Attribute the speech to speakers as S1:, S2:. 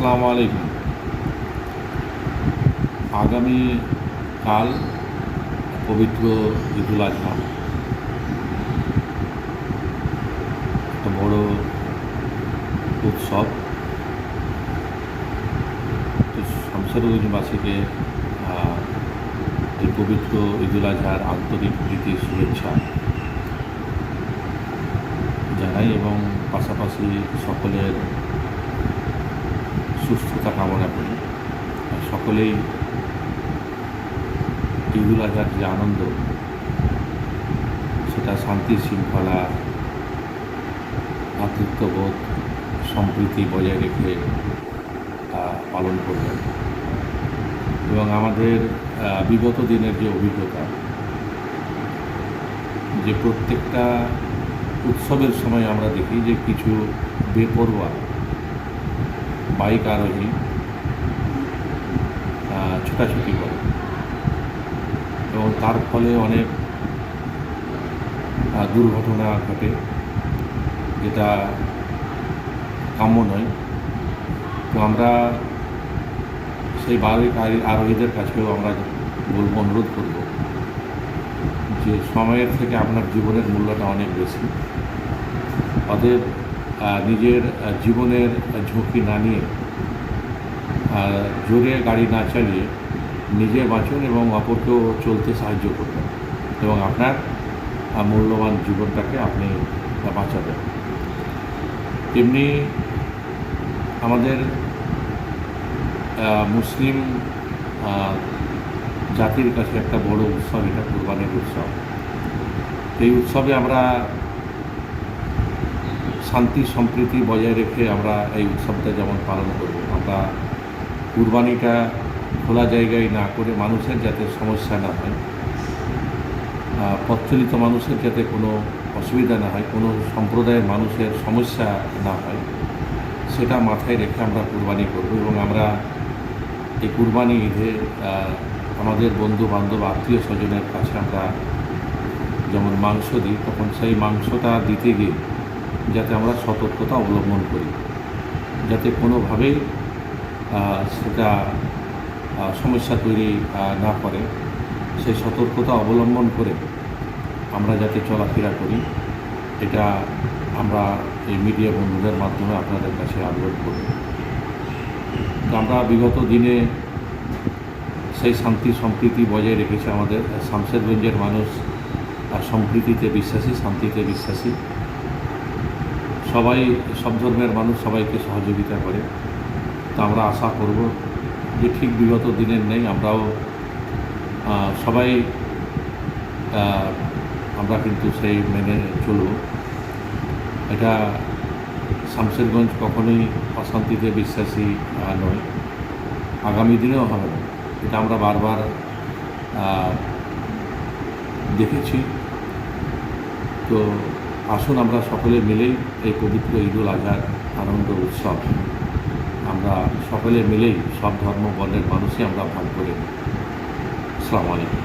S1: আসসালামু আলাইকুম। আগামী কাল পবিত্র ঈদুল আজহা। একটা বড় উৎসব। শামসারগঞ্জবাসীকে এই পবিত্র ঈদুল আজহার আন্তরিক প্রীতি, শুভেচ্ছা জানাই এবং পাশাপাশি সকলের সুস্থতা কামনা করি। সকলেই ঈদুল আজহার যে আনন্দ, সেটা শান্তি, শৃঙ্খলা ভ্রাতৃত্ববোধ সম্প্রীতি বজায় রেখে পালন করবেন। এবং আমাদের বিগত দিনের যে অভিজ্ঞতা, যে প্রত্যেকটা উৎসবের সময় আমরা দেখি যে কিছু বেপরোয়া বাইক আরোহী ছোটাছুটি করে। এবং তার ফলে অনেক দুর্ঘটনা ঘটে, যেটা কাম্য নয়। তো আমরা সেই বাইক আরোহীদের কাছেও আমরা বলব, অনুরোধ করব যে সময়ের থেকে আপনার জীবনের মূল্যটা অনেক বেশি। অতএব নিজের জীবনের ঝুঁকি না নিয়ে জোরে গাড়ি না চালিয়ে নিজে বাঁচুন এবং অপরকেও চলতে সাহায্য করবেন এবং আপনার মূল্যবান জীবনটাকে আপনি বাঁচাবেন। তেমনি আমাদের মুসলিম জাতির কাছে একটা বড় উৎসব, এটা কোরবানির উৎসব। এই উৎসবে আমরা শান্তি, সম্প্রীতি বজায় রেখে আমরা এই উৎসবটা যেমন পালন করব। আমরা কুরবানিটা খোলা জায়গায় না করে মানুষের যাতে সমস্যা না হয় প্রচলিত মানুষের যাতে কোনো অসুবিধা না হয়, কোনো সম্প্রদায়ের মানুষের সমস্যা না হয়, সেটা মাথায় রেখে আমরা কুরবানি করব এবং আমরা এই কুরবানি ঈদে আমাদের বন্ধু বান্ধব আত্মীয় স্বজনের কাছে আমরা যেমন মাংস দিই, তখন সেই মাংসটা দিতে গিয়ে যাতে আমরা সতর্কতা অবলম্বন করি, যাতে কোনোভাবেই সেটা সমস্যা তৈরি না করে। সেই সতর্কতা অবলম্বন করে আমরা যাতে চলাফেরা করি, এটা আমরা এই মিডিয়া বন্ধুদের মাধ্যমে আপনাদের কাছে আগ্রহ করি আমরা বিগত দিনে সেই শান্তি, সম্প্রীতি বজায় রেখেছে আমাদের। শামশেরগঞ্জের মানুষ সম্প্রীতিতে বিশ্বাসী, শান্তিতে বিশ্বাসী। সবাই, সব ধর্মের মানুষ সবাইকে সহযোগিতা করে। তো আমরা আশা করব যে ঠিক বিগত দিনের নেই, আমরাও সবাই আমরা কিন্তু সেই মেনে চলব। এটা শামশেরগঞ্জ কখনোই অশান্তিতে বিশ্বাসী নয়। আগামী দিনেও হবে এটা আমরা বারবার দেখেছি। তো আসুন আমরা সকলে মিলে এই পবিত্র ঈদুল আজহার আনন্দ উৎসব, আমরা সকলে মিলেই সব ধর্ম বর্ণের মানুষই আমরা ভাগ করে। আসসালামু আলাইকুম